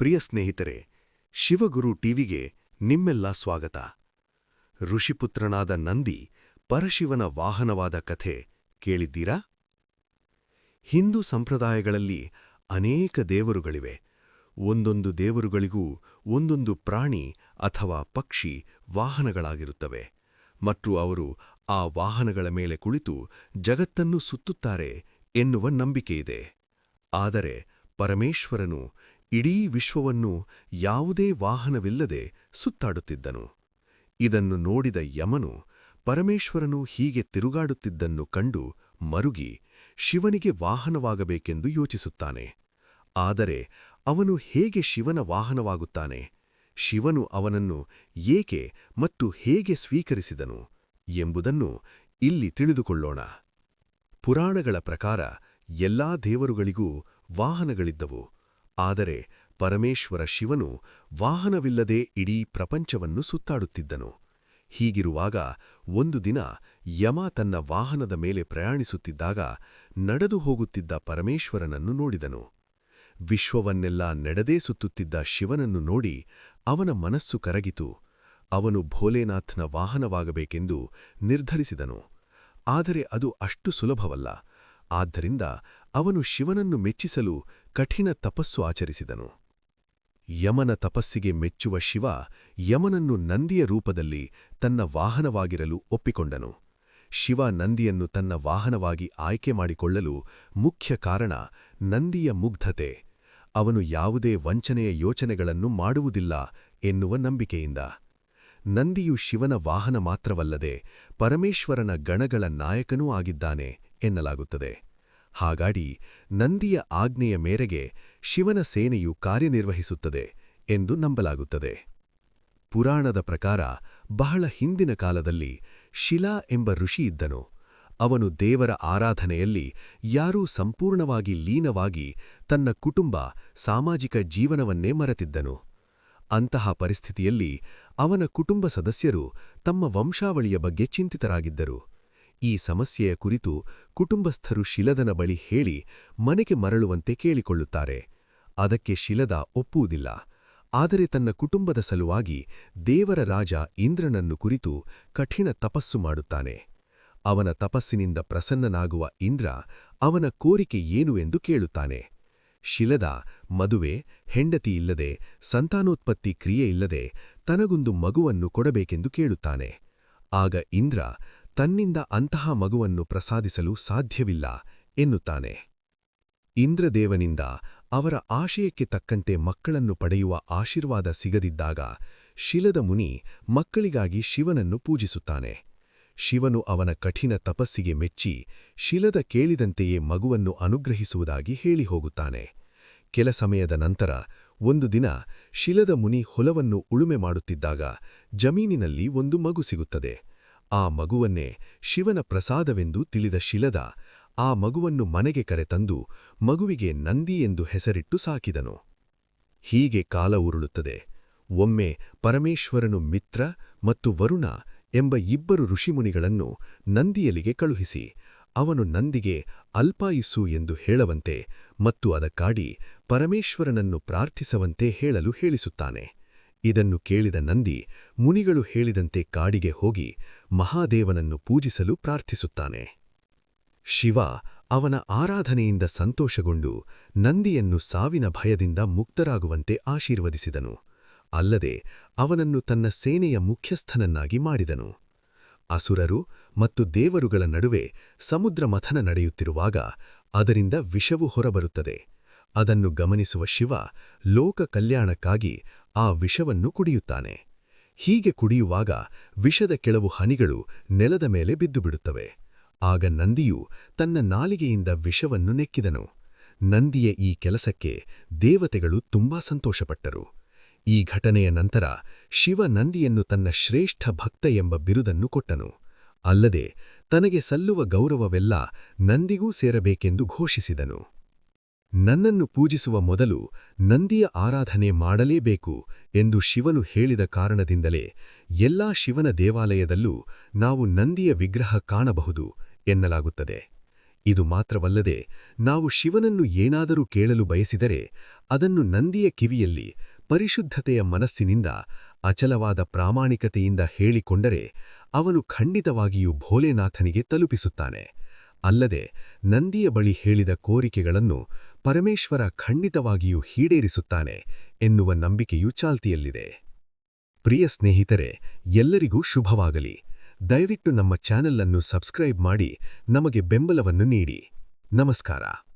ಪ್ರಿಯ ಸ್ನೇಹಿತರೆ, ಶಿವಗುರು ಟಿವಿಗೆ ನಿಮ್ಮೆಲ್ಲ ಸ್ವಾಗತ. ಋಷಿಪುತ್ರನಾದ ನಂದಿ ಪರಶಿವನ ವಾಹನವಾದ ಕಥೆ ಕೇಳಿದ್ದೀರಾ? ಹಿಂದೂ ಸಂಪ್ರದಾಯಗಳಲ್ಲಿ ಅನೇಕ ದೇವರುಗಳಿವೆ. ಒಂದೊಂದು ದೇವರುಗಳಿಗೂ ಒಂದೊಂದು ಪ್ರಾಣಿ ಅಥವಾ ಪಕ್ಷಿ ವಾಹನಗಳಾಗಿರುತ್ತವೆ. ಮತ್ತು ಅವರು ಆ ವಾಹನಗಳ ಮೇಲೆ ಕುಳಿತು ಜಗತ್ತನ್ನು ಸುತ್ತುತ್ತಾರೆ ಎನ್ನುವ ನಂಬಿಕೆಯಿದೆ. ಆದರೆ ಪರಮೇಶ್ವರನು ಇಡೀ ವಿಶ್ವವನ್ನು ಯಾವುದೇ ವಾಹನವಿಲ್ಲದೆ ಸುತ್ತಾಡುತ್ತಿದ್ದನು. ಇದನ್ನು ನೋಡಿದ ಯಮನು ಪರಮೇಶ್ವರನು ಹೀಗೆ ತಿರುಗಾಡುತ್ತಿದ್ದನ್ನು ಕಂಡು ಮರುಗಿ ಶಿವನಿಗೆ ವಾಹನವಾಗಬೇಕೆಂದು ಯೋಚಿಸುತ್ತಾನೆ. ಆದರೆ ಅವನು ಹೇಗೆ ಶಿವನ ವಾಹನವಾಗುತ್ತಾನೆ? ಶಿವನು ಅವನನ್ನು ಏಕೆ ಮತ್ತು ಹೇಗೆ ಸ್ವೀಕರಿಸಿದನು ಎಂಬುದನ್ನು ಇಲ್ಲಿ ತಿಳಿದುಕೊಳ್ಳೋಣ. ಪುರಾಣಗಳ ಪ್ರಕಾರ ಎಲ್ಲಾ ದೇವರುಗಳಿಗೂ ವಾಹನಗಳಿದ್ದವು. ಆದರೆ ಪರಮೇಶ್ವರ ಶಿವನು ವಾಹನವಿಲ್ಲದೆ ಇಡೀ ಪ್ರಪಂಚವನ್ನು ಸುತ್ತಾಡುತ್ತಿದ್ದನು. ಹೀಗಿರುವಾಗ ಒಂದು ದಿನ ಯಮ ತನ್ನ ವಾಹನದ ಮೇಲೆ ಪ್ರಯಾಣಿಸುತ್ತಿದ್ದಾಗ ನಡೆದು ಹೋಗುತ್ತಿದ್ದ ಪರಮೇಶ್ವರನನ್ನು ನೋಡಿದನು. ವಿಶ್ವವನ್ನೆಲ್ಲ ನಡೆದೇ ಸುತ್ತುತ್ತಿದ್ದ ಶಿವನನ್ನು ನೋಡಿ ಅವನ ಮನಸ್ಸು ಕರಗಿತು. ಅವನು ಭೋಲೆನಾಥ್ನ ವಾಹನವಾಗಬೇಕೆಂದು ನಿರ್ಧರಿಸಿದನು. ಆದರೆ ಅದು ಅಷ್ಟು ಸುಲಭವಲ್ಲ. ಆದ್ದರಿಂದ ಅವನು ಶಿವನನ್ನು ಮೆಚ್ಚಿಸಲು ಕಠಿಣ ತಪಸ್ಸು ಆಚರಿಸಿದನು. ಯಮನ ತಪಸ್ಸಿಗೆ ಮೆಚ್ಚುವ ಶಿವ ಯಮನನ್ನು ನಂದಿಯ ರೂಪದಲ್ಲಿ ತನ್ನ ವಾಹನವಾಗಿರಲು ಒಪ್ಪಿಕೊಂಡನು. ಶಿವ ನಂದಿಯನ್ನು ತನ್ನ ವಾಹನವಾಗಿ ಆಯ್ಕೆ ಮಾಡಿಕೊಳ್ಳಲು ಮುಖ್ಯ ಕಾರಣ ನಂದಿಯ ಮುಗ್ಧತೆ. ಅವನು ಯಾವುದೇ ವಂಚನೆಯ ಯೋಚನೆಗಳನ್ನು ಮಾಡುವುದಿಲ್ಲ ಎನ್ನುವ ನಂಬಿಕೆಯಿಂದ. ನಂದಿಯು ಶಿವನ ವಾಹನ ಮಾತ್ರವಲ್ಲದೆ ಪರಮೇಶ್ವರನ ಗಣಗಳ ನಾಯಕನೂ ಆಗಿದ್ದಾನೆ ಎನ್ನಲಾಗುತ್ತದೆ. ಹಾಗಾಡಿ ನಂದಿಯ ಆಜ್ಞೆಯ ಮೇರೆಗೆ ಶಿವನ ಸೇನೆಯು ಕಾರ್ಯನಿರ್ವಹಿಸುತ್ತದೆ ಎಂದು ನಂಬಲಾಗುತ್ತದೆ. ಪುರಾಣದ ಪ್ರಕಾರ ಬಹಳ ಹಿಂದಿನ ಕಾಲದಲ್ಲಿ ಶಿಲಾ ಎಂಬ ಋಷಿಯಿದ್ದನು ಅವನು ದೇವರ ಆರಾಧನೆಯಲ್ಲಿ ಯಾರೂ ಸಂಪೂರ್ಣವಾಗಿ ಲೀನವಾಗಿ ತನ್ನ ಕುಟುಂಬ ಸಾಮಾಜಿಕ ಜೀವನವನ್ನೇ ಮರೆತಿದ್ದನು. ಅಂತಹ ಪರಿಸ್ಥಿತಿಯಲ್ಲಿ ಅವನ ಕುಟುಂಬ ಸದಸ್ಯರು ತಮ್ಮ ವಂಶಾವಳಿಯ ಬಗ್ಗೆ ಚಿಂತಿತರಾಗಿದ್ದರು. ಈ ಸಮಸ್ಯೆಯ ಕುರಿತು ಕುಟುಂಬಸ್ಥರು ಶಿಲದನ ಬಳಿ ಹೇಳಿ ಮನೆಗೆ ಮರಳುವಂತೆ ಕೇಳಿಕೊಳ್ಳುತ್ತಾರೆ. ಅದಕ್ಕೆ ಶಿಲದ ಒಪ್ಪುವುದಿಲ್ಲ. ಆದರೆ ತನ್ನ ಕುಟುಂಬದ ಸಲುವಾಗಿ ದೇವರ ರಾಜ ಇಂದ್ರನನ್ನು ಕುರಿತು ಕಠಿಣ ತಪಸ್ಸು ಮಾಡುತ್ತಾನೆ. ಅವನ ತಪಸ್ಸಿನಿಂದ ಪ್ರಸನ್ನನಾಗುವ ಇಂದ್ರ ಅವನ ಕೋರಿಕೆ ಏನು ಎಂದು ಕೇಳುತ್ತಾನೆ. ಶಿಲದ, ಮದುವೆ, ಹೆಂಡತಿ ಇಲ್ಲದೆ, ಸಂತಾನೋತ್ಪತ್ತಿ ಕ್ರಿಯೆಯಿಲ್ಲದೆ ತನಗೊಂದು ಮಗುವನ್ನು ಕೊಡಬೇಕೆಂದು ಕೇಳುತ್ತಾನೆ. ಆಗ ಇಂದ್ರ ತನ್ನಿಂದ ಅಂತಹ ಮಗುವನ್ನು ಪ್ರಸಾದಿಸಲು ಸಾಧ್ಯವಿಲ್ಲ ಎನ್ನುತ್ತಾನೆ. ಇಂದ್ರದೇವನಿಂದ ಅವರ ಆಶಯಕ್ಕೆ ತಕ್ಕಂತೆ ಮಕ್ಕಳನ್ನು ಪಡೆಯುವ ಆಶೀರ್ವಾದ ಸಿಗದಿದ್ದಾಗ ಶಿಲದ ಮುನಿ ಮಕ್ಕಳಿಗಾಗಿ ಶಿವನನ್ನು ಪೂಜಿಸುತ್ತಾನೆ. ಶಿವನು ಅವನ ಕಠಿಣ ತಪಸ್ಸಿಗೆ ಮೆಚ್ಚಿ ಶಿಲದ ಕೇಳಿದಂತೆಯೇ ಮಗುವನ್ನು ಅನುಗ್ರಹಿಸುವುದಾಗಿ ಹೇಳಿ ಹೋಗುತ್ತಾನೆ. ಕೆಲ ಸಮಯದ ನಂತರ ಒಂದು ದಿನ ಶಿಲದ ಮುನಿ ಹೊಲವನ್ನು ಉಳುಮೆ ಮಾಡುತ್ತಿದ್ದಾಗ ಜಮೀನಿನಲ್ಲಿ ಒಂದು ಮಗು ಸಿಗುತ್ತದೆ. ಆ ಮಗುವನ್ನೇ ಶಿವನ ಪ್ರಸಾದವೆಂದು ತಿಳಿದ ಶಿಲದ ಆ ಮಗುವನ್ನು ಮನೆಗೆ ಕರೆತಂದು ಮಗುವಿಗೆ ನಂದಿ ಎಂದು ಹೆಸರಿಟ್ಟು ಸಾಕಿದನು. ಹೀಗೆ ಕಾಲ ಉರುಳುತ್ತದೆ. ಒಮ್ಮೆ ಪರಮೇಶ್ವರನು ಮಿತ್ರ ಮತ್ತು ವರುಣ ಎಂಬ ಇಬ್ಬರು ಋಷಿಮುನಿಗಳನ್ನು ನಂದಿಯಲಿಗೆ ಕಳುಹಿಸಿ, ಅವನು ನಂದಿಗೆ ಅಲ್ಪಾಯಿಸು ಎಂದು ಹೇಳವಂತೆ ಮತ್ತು ಅದಕ್ಕಾಡಿ ಪರಮೇಶ್ವರನನ್ನು ಪ್ರಾರ್ಥಿಸವಂತೆ ಹೇಳಲು ಹೇಳಿಸುತ್ತಾನೆ. ಇದನ್ನು ಕೇಳಿದ ನಂದಿ ಮುನಿಗಳು ಹೇಳಿದಂತೆ ಕಾಡಿಗೆ ಹೋಗಿ ಮಹಾದೇವನನ್ನು ಪೂಜಿಸಲು ಪ್ರಾರ್ಥಿಸುತ್ತಾನೆ. ಶಿವ ಅವನ ಆರಾಧನೆಯಿಂದ ಸಂತೋಷಗೊಂಡು ನಂದಿಯನ್ನು ಸಾವಿನ ಭಯದಿಂದ ಮುಕ್ತರಾಗುವಂತೆ ಆಶೀರ್ವದಿಸಿದನು. ಅಲ್ಲದೆ ಅವನನ್ನು ತನ್ನ ಸೇನೆಯ ಮುಖ್ಯಸ್ಥನನ್ನಾಗಿ ಮಾಡಿದನು. ಅಸುರರು ಮತ್ತು ದೇವರುಗಳ ನಡುವೆ ಸಮುದ್ರ ಮಥನ ನಡೆಯುತ್ತಿರುವಾಗ ಅದರಿಂದ ವಿಷವು ಹೊರಬರುತ್ತದೆ. ಅದನ್ನು ಗಮನಿಸುವ ಶಿವ ಲೋಕ ಕಲ್ಯಾಣಕ್ಕಾಗಿ ಆ ವಿಷವನ್ನು ಕುಡಿಯುತ್ತಾನೆ. ಹೀಗೆ ಕುಡಿಯುವಾಗ ವಿಷದ ಕೆಲವು ಹನಿಗಳು ನೆಲದ ಮೇಲೆ ಬಿದ್ದುಬಿಡುತ್ತವೆ. ಆಗ ನಂದಿಯು ತನ್ನ ನಾಲಿಗೆಯಿಂದ ವಿಷವನ್ನು ನೆಕ್ಕಿದನು. ನಂದಿಯ ಈ ಕೆಲಸಕ್ಕೆ ದೇವತೆಗಳು ತುಂಬಾ ಸಂತೋಷಪಟ್ಟರು. ಈ ಘಟನೆಯ ನಂತರ ಶಿವ ನಂದಿಯನ್ನು ತನ್ನ ಶ್ರೇಷ್ಠ ಭಕ್ತ ಎಂಬ ಬಿರುದನ್ನು ಕೊಟ್ಟನು. ಅಲ್ಲದೆ ತನಗೆ ಸಲ್ಲುವ ಗೌರವವೆಲ್ಲ ನಂದಿಗೂ ಸೇರಬೇಕೆಂದು ಘೋಷಿಸಿದನು. ನನ್ನನ್ನು ಪೂಜಿಸುವ ಮೊದಲು ನಂದಿಯ ಆರಾಧನೆ ಮಾಡಲೇಬೇಕು ಎಂದು ಶಿವನು ಹೇಳಿದ ಕಾರಣದಿಂದಲೇ ಎಲ್ಲಾ ಶಿವನ ದೇವಾಲಯದಲ್ಲೂ ನಾವು ನಂದಿಯ ವಿಗ್ರಹ ಕಾಣಬಹುದು ಎನ್ನಲಾಗುತ್ತದೆ. ಇದು ಮಾತ್ರವಲ್ಲದೆ ನಾವು ಶಿವನನ್ನು ಏನಾದರೂ ಕೇಳಲು ಬಯಸಿದರೆ ಅದನ್ನು ನಂದಿಯ ಕಿವಿಯಲ್ಲಿ ಪರಿಶುದ್ಧತೆಯ ಮನಸ್ಸಿನಿಂದ, ಅಚಲವಾದ ಪ್ರಾಮಾಣಿಕತೆಯಿಂದ ಹೇಳಿಕೊಂಡರೆ ಅವನು ಖಂಡಿತವಾಗಿಯೂ ಭೋಲೆನಾಥನಿಗೆ ತಲುಪಿಸುತ್ತಾನೆ. ಅಲ್ಲದೆ ನಂದಿಯ ಬಳಿ ಹೇಳಿದ ಕೋರಿಕೆಗಳನ್ನು ಪರಮೇಶ್ವರ ಖಂಡಿತವಾಗಿಯೂ ಈಡೇರಿಸುತ್ತಾನೆ ಎನ್ನುವ ನಂಬಿಕೆಯು ಚಾಲ್ತಿಯಲ್ಲಿದೆ. ಪ್ರಿಯ ಸ್ನೇಹಿತರೆ, ಎಲ್ಲರಿಗೂ ಶುಭವಾಗಲಿ. ದಯವಿಟ್ಟು ನಮ್ಮ ಚಾನೆಲ್ ಅನ್ನು ಸಬ್ಸ್ಕ್ರೈಬ್ ಮಾಡಿ ನಮಗೆ ಬೆಂಬಲವನ್ನು ನೀಡಿ. ನಮಸ್ಕಾರ.